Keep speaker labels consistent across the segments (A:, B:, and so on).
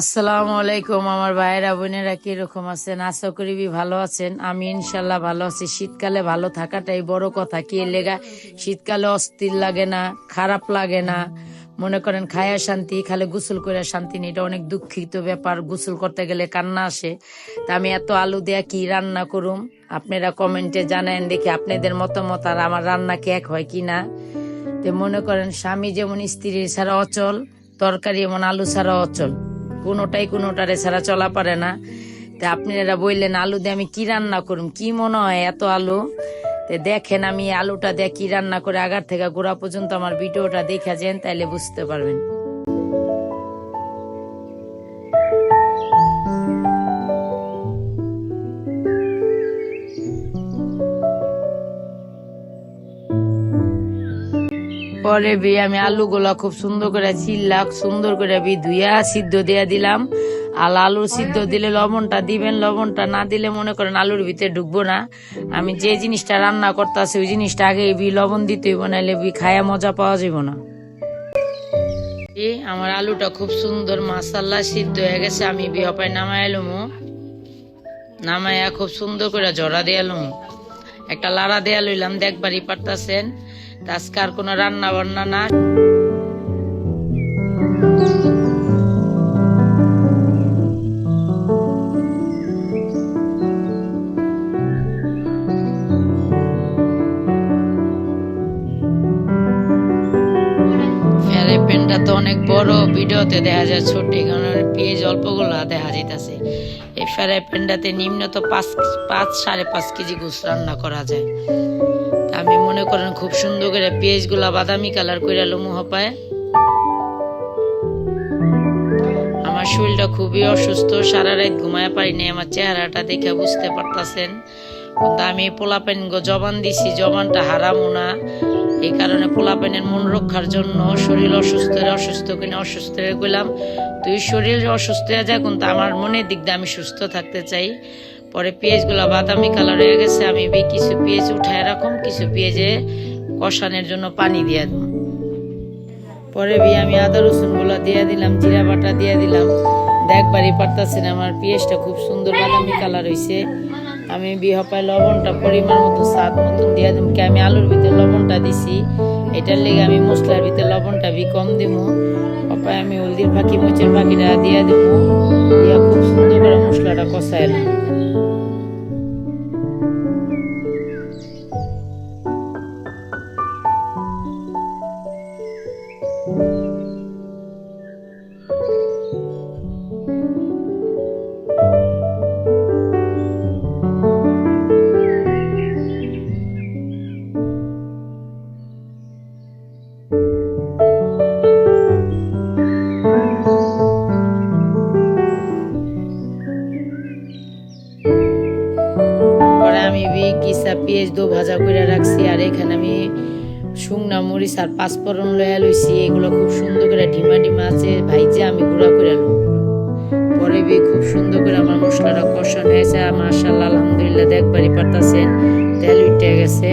A: আসসালামু আলাইকুম, আমার ভাইয়েরা, বোনেরা কীরকম আছেন? আশা করি বি ভালো আছেন। আমি ইনশাল্লাহ ভালো আছি। শীতকালে ভালো থাকাটাই বড় কথা। কি লেগা? শীতকালে অস্থির লাগে না, খারাপ লাগে না। মনে করেন খায়া শান্তি, খালে গোসল করে শান্তি নেই। এটা অনেক দুঃখিত ব্যাপার, গোসল করতে গেলে কান্না আসে। তা আমি এত আলু দেয়া কি রান্না করুম? আপনারা কমেন্টে জানান দেখি আপনাদের মতামত আর আমার রান্না কি এক হয় কি না? তো মনে করেন স্বামী যেমন স্ত্রী ছাড়া অচল, তরকারি এমন আলু ছাড়া অচল। কোনোটাই কোনোটারে ছাড়া চলা পারে না। তা এরা বললেন, আলু দিয়ে আমি কি রান্না করুম? কি মনে হয় এত আলু? তো দেখেন, আমি আলুটা দিয়ে কি রান্না করে আগার থেকে গোড়া পর্যন্ত আমার ভিডিওটা দেখা যান, তাইলে বুঝতে পারবেন। পরে বি, আমি আলুগুলা খুব সুন্দর করে চিল্লা সুন্দর করে বি, ধুইয়া সিদ্ধ দিয়ে দিলাম। আর আলু সিদ্ধ দিলে লবণটা দিবেন, লবণটা না দিলে মনে করেন আলুর ভিতরে ঢুকবো না। আমি যে জিনিসটা রান্না করতেছি, ওই জিনিসটা আগে বি, লবণ দিতে হইব নাহলে বি, খায়া মজা পাওয়া যাব না। আমার আলুটা খুব সুন্দর মাসাল্লা সিদ্ধ হয়ে গেছে। আমি বিহপায় নামাই এলুম নামাইয়া খুব সুন্দর করে জড়া দিয়ে এলুম একটা লাড়া দেয়া লইলাম দেখবারই পারতাছেন। আজকে আর কোনো রান্না বান্না না প্যানটা তো অনেক বড়, ভিডিওতে দেখা যায় ছোট, কারণ পেঁয়াজ অল্পগুলো দেখা যাইতাছে। এই ফ্যারে প্যানটাতে নিম্ন তো পাঁচ পাঁচ সাড়ে পাঁচ কেজি গোস রান্না করা যায়। আমি মনে করেন খুব সুন্দর করে পেঁয়াজগুলা বাদামি কালার করে লুমু হপায় আমার শরীরটা খুবই অসুস্থ, সারা রাত ঘুমায় পারিনি আমার চেহারাটা দেখে বুঝতে পারতাছেন। কিন্তু আমি পোলাপেন জবান দিছি, জবানটা হারামো না। এই কারণে পোলাপেনের মন রক্ষার জন্য শরীর অসুস্থ অসুস্থ কিনা অসুস্থ হয়ে গেলাম তুই শরীর অসুস্থ হয়ে যায় কিন্তু আমার মনের দিক দিয়ে আমি সুস্থ থাকতে চাই। পরে পেঁয়াজগুলো বাদামি কালার হয়ে গেছে, আমি কিছু পেঁয়াজ উঠায় রাখুম, কিছু পেঁয়াজে কষানোর জন্য পানি দিয়ে দেব। পরে বি আমি আদা রসুনগুলা দিয়ে দিলাম, জিরা বাটা দিয়ে দিলাম। দেখবারই না, আমার পেঁয়াজটা খুব সুন্দর বাদামি কালার হয়েছে আমি বিহপায় লবণটা পরিমাণ মতো স্বাদ মতন দিয়ে দিম কি আমি আলুর ভিতরে লবণটা দিছি, এটার লেগে আমি মশলার ভিতরে লবণটা বি কম দিমু পাপায় আমি হলদির ফাঁকি মুচের ফাঁকিটা দিয়ে দেবো। দিয়ে খুব সুন্দর করে মশলাটা কষাইলাম আমি বি কিসা পেঁয়াজ দো ভাজা করে রাখছি আর এখানে আমি শুকনা মরিচ আর পাঁচফোড়ন লয়া লইছি, এগুলো খুব সুন্দর করে ডিমা ডিমা আছে, ভাইজে আমি গুঁড়া করে লব পরে বি খুব সুন্দর করে আমার মশলাটা কষানো হয়েছে মার্শাল্লাহ আলহামদুলিল্লাহ, দেখবারই পারতাছেন, তেল উঠে গেছে।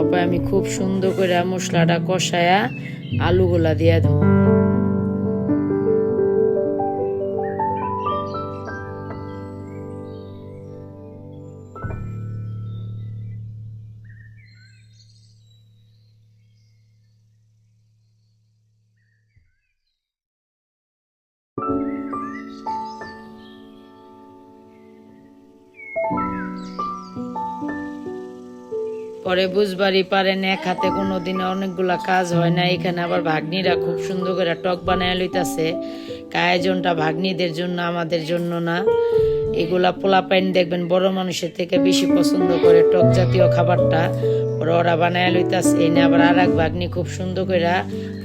A: অপায় আমি খুব সুন্দর করে মশলাটা কষায়া আলুগুলা দিয়া দেবো। পরে বুঝবারই পারেন এক হাতে কোনোদিন অনেকগুলা কাজ হয় না। এখানে আবার ভাগ্নিরা খুব সুন্দর করে টক বানায় লইতাছে। আয়োজনটা ভাগ্নিদের জন্য, আমাদের জন্য না। এগুলা পোলাপাইন দেখবেন, বড় মানুষের থেকে বেশি পছন্দ করে টক জাতীয় খাবারটা। ওরা বানায় লইতাছে। এনে আবার আর এক ভাগ্নি খুব সুন্দর করে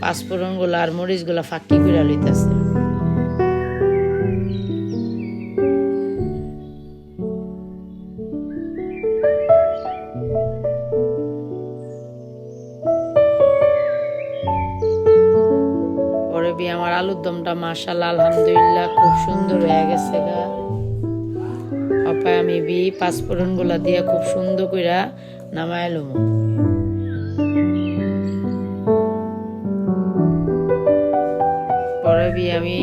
A: পাঁচফোড়নগুলা আর মরিচগুলা ফাঁকি করে লইতাছে। আলুর দমটা মাশাল্লাহ আলহামদুলিল্লাহ খুব সুন্দর হয়ে গেছে গা। অপায় আমি বি পাঁচফোড়নগুলা দিয়ে খুব সুন্দর কইরা নামাইলুম পরে বি আমি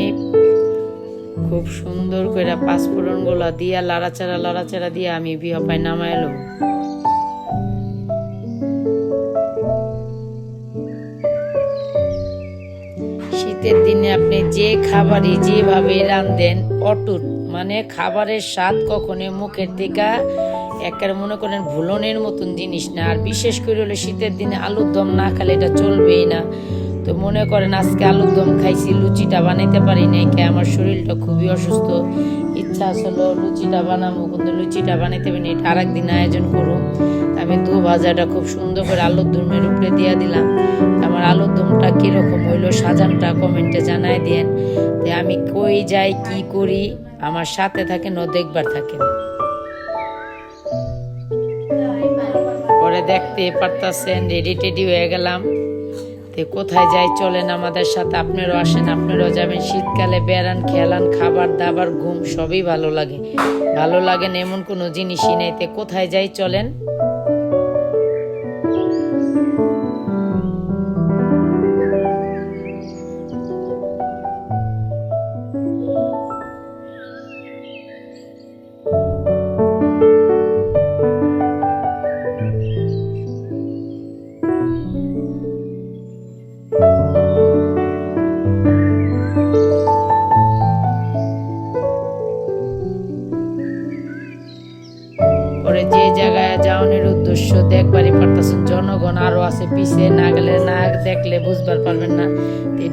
A: খুব সুন্দর করে পাঁচফোড়নগুলা দিয়া, লাড়াচাড়া লাড়াচাড়া দিয়ে আমি বিয়া পাই নামাইলো শীতের দিনে আপনি যে খাবারই যেভাবে রান্ধেন অটুট মানে খাবারের স্বাদ কখনো মুখের থেকে একের মনে করেন ভুলনের মতন জিনিস না। আর বিশেষ করে হলো শীতের দিনে আলুর দম না খেলে এটা চলবেই না। তো মনে করেন আজকে আলুর দম খাইছি, লুচিটা বানাইতে পারি নাই কে আমার শরীরটা খুবই অসুস্থ। ইচ্ছা আসলো লুচিটা বানাবো, কিন্তু লুচিটা বানাইতে পারি এটা আর একদিন আয়োজন করুম। আমি দু ভাজাটা খুব সুন্দর করে আলুর দমের উপরে দিয়ে দিলাম। আমার আলুর দমটা কীরকম হইল সাজানটা কমেন্টে জানাই দেন যে আমি কই যাই, কি করি, আমার সাথে থাকেন ও দেখবার থাকেন। পরে দেখতে পারতাছেন রেডি টেডি হয়ে গেলাম। তে কোথায় যাই চলেন আমাদের সাথে, আপনারাও আসেন, আপনারাও যাবেন। শীতকালে বেড়ান, খেলান, খাবার দাবার, ঘুম সবই ভালো লাগে। ভালো লাগেন এমন কোনো জিনিসই নেই। তে কোথায় যাই চলেন?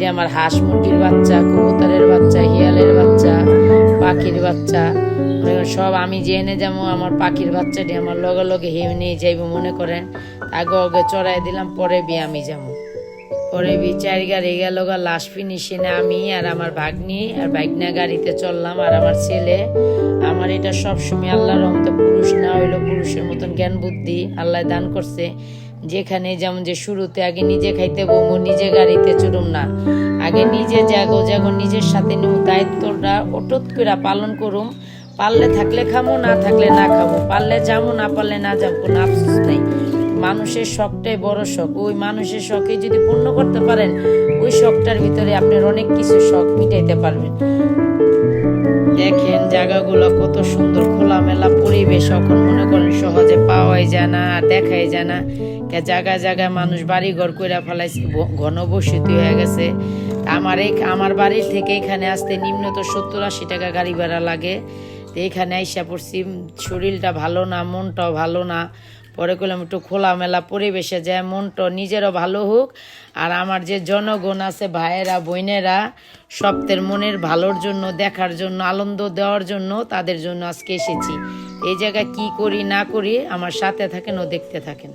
A: এটা আমার হাঁস মুরগির বাচ্চা, কবুতরের বাচ্চা, হিয়ালের বাচ্চা, পাখির বাচ্চা। সব আমি এনে যাব, আমার পাখির বাচ্চাটি আমার লগে লগে হেয়ে নিয়ে যাইব মনে করেন। আগে আগে চড়াই দিলাম, পরে বি আমি যাব। পরে বিচার গাড়ি গেল লাশ ফিনিশিনে আমি আর আমার ভাগ্নি আর ভাগনা গাড়িতে চললাম আর আমার ছেলে। আমার এটা সবসময় আল্লাহর রহমতে পুরুষ না হইল পুরুষের মতন জ্ঞান বুদ্ধি আল্লাহ দান করছে। যেখানে যেমন যে শুরুতে আগে নিজে খাইতে বমু, নিজে গাড়িতে চড়ুম না। আগে নিজে জাগো জাগো, নিজের সাথে নিউ দায়িত্বটা অটুট করে পালন করুম। পারলে থাকলে খামো, না থাকলে না খাব পারলে যাব না পারলে না যাব কোনো আফসোস নেই। মানুষের শখটাই বড় শখ। ওই মানুষের শখে যদি পূর্ণ করতে পারেন, ওই শখটার ভিতরে আপনার অনেক কিছু শখ মিটাইতে পারবেন। দেখেন জায়গাগুলো কত সুন্দর খোলামেলা পরিবেশ, এখন সহজে জানা আর দেখাই যায় না। কে জায়গায় জায়গায় মানুষ বাড়ি ঘর কইরা ফেলাইছে ঘনবসতি হয়ে গেছে। আমার এই, আমার বাড়ির থেকে এখানে আসতে নিম্নত সত্তর আশি টাকা গাড়ি ভাড়া লাগে। তো এখানে আইসা পড়ছি শরীরটা ভালো না, মনটাও ভালো না। পরে করলাম একটু খোলামেলা পরিবেশে যায় মনটা নিজেরও ভালো হোক, আর আমার যে জনগণ আছে, ভাইয়েরা, বোনেরা সপ্তের মনের ভালোর জন্য, দেখার জন্য, আনন্দ দেওয়ার জন্য তাদের জন্য আজকে এসেছি। এই জায়গায় কি করি, না করি, আমার সাথে থাকেন ও দেখতে থাকেন।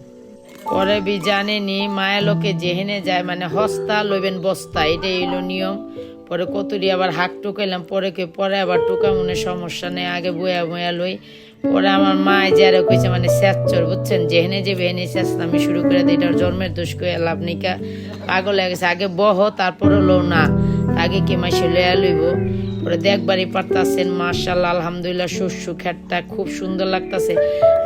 A: পরে বি জানেনি, মায়া লোকে যেহেনে যায় মানে হস্তা লইবেন বস্তা, এটাই হইল নিয়ম। পরে কতুরি আবার হাক টুকাইলাম, পরে কে পরে আবার টুকা মনে সমস্যা নেই, আগে বয়া বয়া লই। পরে আমার মা যারা কইছে মানে স্যাচর বুঝছেন? যেহেনে যে বেহেনে স্যাচ আমি শুরু করে দিই এটার জন্মের দোষ করে লাভ নিকা পাগল হয়ে গেছে। আগে বহ তারপরে লো না। আগে কি মাসে লয়া লইব? পরে দেখবারই পারতাছেন মার্শাল্লাহ আলহামদুলিল্লাহ, শস্য খেটটা খুব সুন্দর লাগতাছে।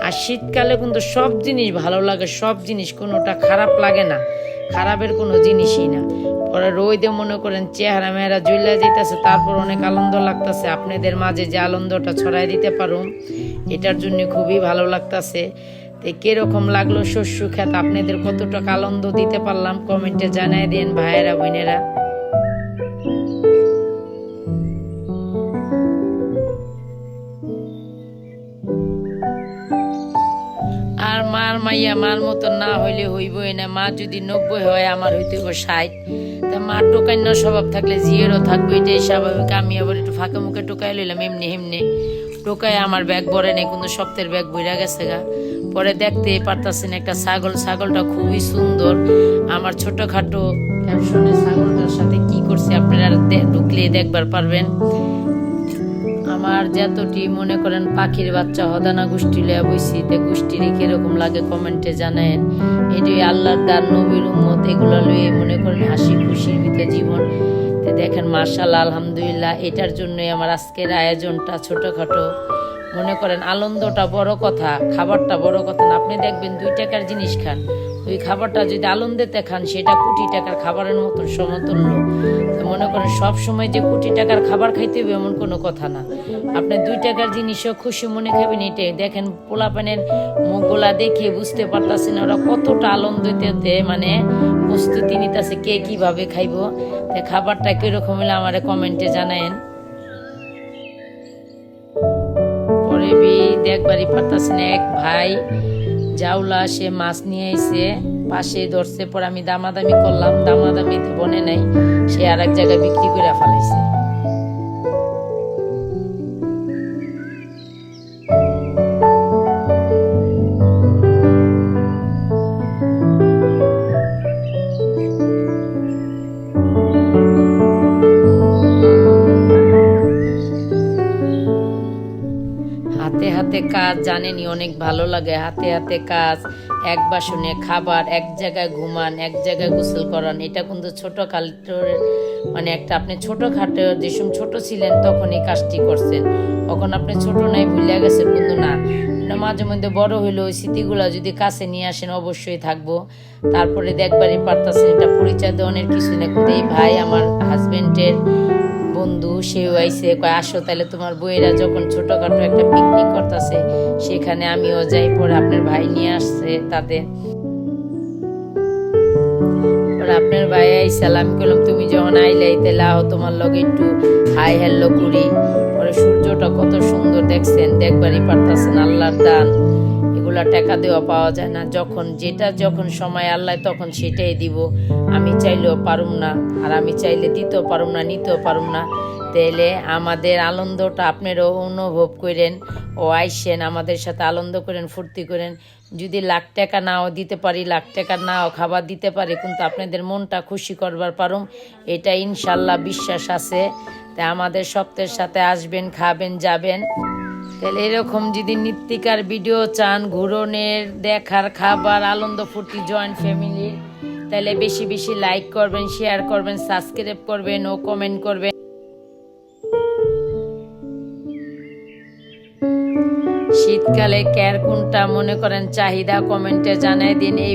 A: আর শীতকালে কিন্তু সব জিনিস ভালো লাগে, সব জিনিস, কোনোটা খারাপ লাগে না। খারাপের কোনো জিনিসই না। পরে রোদে মনে করেন চেহারা মেহারা জ্বলে যেতেছে তারপর অনেক আনন্দ লাগতাছে। আপনাদের মাঝে যে আনন্দটা ছড়াই দিতে পারুম। এটার জন্য খুবই ভালো লাগতাছে। তো কীরকম লাগল শস্য খেত? আপনাদের কতটুকু আনন্দ দিতে পারলাম? কমেন্টে জানাই দিন ভাইয়েরা, বোনেরা। আর মার মাইয়া মার মতো না হইলে হইবই না। মা যদি নব্বই হয়, আমার হইতে হইব ষাট। তা মা টোকান্য স্বভাব থাকলে জিয়েরও থাকবে, এটাই স্বাভাবিক। আমি আবার একটু ফাঁকা মুখে টোকাই লইলাম, এমনি এমনি টোকায় আমার ব্যাগ ভরে নেই কিন্তু সপ্তাহের ব্যাগ বইরা গেছে গা। পরে দেখতে পারতাছেন একটা ছাগল, ছাগলটা খুবই সুন্দর। আমার ছোটখাটো ক্যাপশনে ছাগলটার সাথে কি করছে আপনারা ঢুকলে দেখবার পারবেন। আমার যতটি মনে করেন পাখির বাচ্চা হদানা গোষ্ঠী লয়া বইছি, তে গোষ্ঠীর কীরকম লাগে কমেন্টে জানেন এটি আল্লাহর দান, নবীর উম্মত, এগুলো লয়ে মনে করেন হাসি খুশির ভিতরে জীবন। তে দেখেন মার্শাল আলহামদুলিল্লাহ, এটার জন্যই আমার আজকের আয়োজনটা ছোটোখাটো। মনে করেন, আনন্দটা বড় কথা, খাবারটা বড় কথা না, আপনি দেখবেন দুই টাকার জিনিস খান। ওই খাবারটা যদি আনন্দেতে খান, সেটা কোটি টাকার খাবারের মতন সমতুল্য। মনে করেন সব সময় যে কোটি টাকার খাবার খাইতে হবে এমন কোনো কথা না। আপনি দুই টাকার জিনিসও খুশি মনে খাবেন এটাই। দেখেন পোলাপানের মুখগুলা দেখে বুঝতে পারতাছেন ওরা কতটা আনন্দতে মানে প্রস্তুতি নিতেছে কে কীভাবে খাইবো। তো খাবারটা কীরকম হলে আমার কমেন্টে জানায়েন। পরে বি দেখবারই পারতাছে না এক ভাই। জাউলা সে মাছ নিয়ে এসে পাশে ধরছে, পর আমি দামাদামি করলাম দামাদামিতে বনে নাই, সে আর এক জায়গায় বিক্রি করে ফেলাইছে। কাজ জানেনই অনেক ভালো লাগে। হাতে হাতে কাজ, এক বাসনে খাবার, এক জায়গায় ঘুমান, এক জায়গায় গোসল করান। এটা কিন্তু ছোট খাটোর মানে একটা আপনি ছোট খাটো যেসব ছোট ছিলেন তখন এই কাজটি করছেন। তখন আপনি ছোট নাই ভুলে গেছেন, কিন্তু না। না মাঝে মধ্যে বড় হইলে ওই স্মৃতিগুলো যদি কাছে নিয়ে আসেন, অবশ্যই থাকব। তারপরে দেখবারই পারতাছেন, এটা পরিচয় দেওয়ানের কিছু না কিন্তু এই ভাই আমার হাজবেন্ডের বন্ধু সেও আইসে কয়, আসো তাহলে তোমার বইয়েরা যখন ছোটখাটো একটা পিকনিক করতেছে, সেখানে আমিও যাই। পরে আপনার ভাই নিয়ে আসছে তাদের আপনার ভাই আইসাল আমি বললাম তুমি যখন আইলাই তাহলে আহ তোমার লগে একটু হাই হ্যালো করি। পরে সূর্যটা কত সুন্দর দেখছেন, দেখবারই পারতাছেন আল্লাহর দান। এগুলা টাকা দেওয়া পাওয়া যায় না। যখন যেটা যখন সময় আল্লাহ তখন সেটাই দিব। আমি চাইলেও পারুম না, আর আমি চাইলে দিতেও পারুম না, নিতেও পারুম না। তাইলে আমাদের আনন্দটা আপনারও অনুভব করেন, ও আইসেন আমাদের সাথে আনন্দ করেন, ফুর্তি করেন। যদি লাখ টাকা নাও দিতে পারি, লাখ টাকা নাও খাবার দিতে পারি, কিন্তু আপনাদের মনটা খুশি করবার পারুম, এটা ইনশাল্লাহ বিশ্বাস আছে। তাই আমাদের সপ্তাহের সাথে আসবেন, খাবেন, যাবেন। তাহলে এরকম যদি নৃত্তিকার ভিডিও চান, ঘুরনের, দেখার, খাবার, আনন্দ ফুর্তি জয়েন্ট ফ্যামিলির তাহলে বেশি বেশি লাইক করবেন শেয়ার করবেন সাবস্ক্রাইব করবেন ও কমেন্ট করবেন। শীতকালে ক্যার কোনটা মনে করেন চাহিদা কমেন্টে জানাই দিন। এই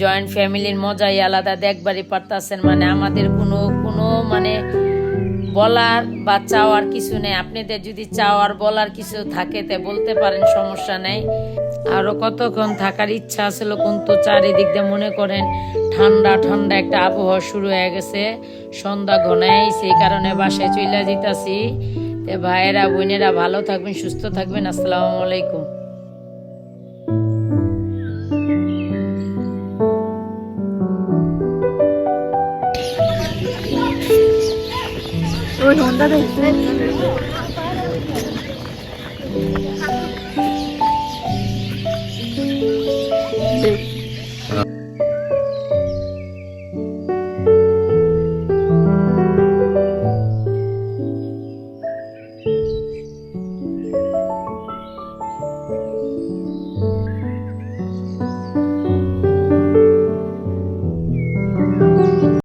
A: জয়েন্ট ফ্যামিলির মজাই আলাদা, দেখবারই পারতাছেন। মানে আমাদের কোনো কোনো মানে বলার বা চাওয়ার কিছু নেই। আপনাদের যদি চাওয়ার বলার কিছু থাকে তে বলতে পারেন, সমস্যা নেই। আরও কতক্ষণ থাকার ইচ্ছা আছিল কিন্তু চারিদিক দিয়ে মনে করেন ঠান্ডা ঠান্ডা একটা আবহাওয়া শুরু হয়ে গেছে। সন্ধ্যা ঘনাই, সেই কারণে বাসায় চলে যেতেছি তে ভাইয়েরা, বোনেরা ভালো থাকবেন, সুস্থ থাকবেন। আসসালামু আলাইকুম।
B: ওই হোন্ডা দেখতে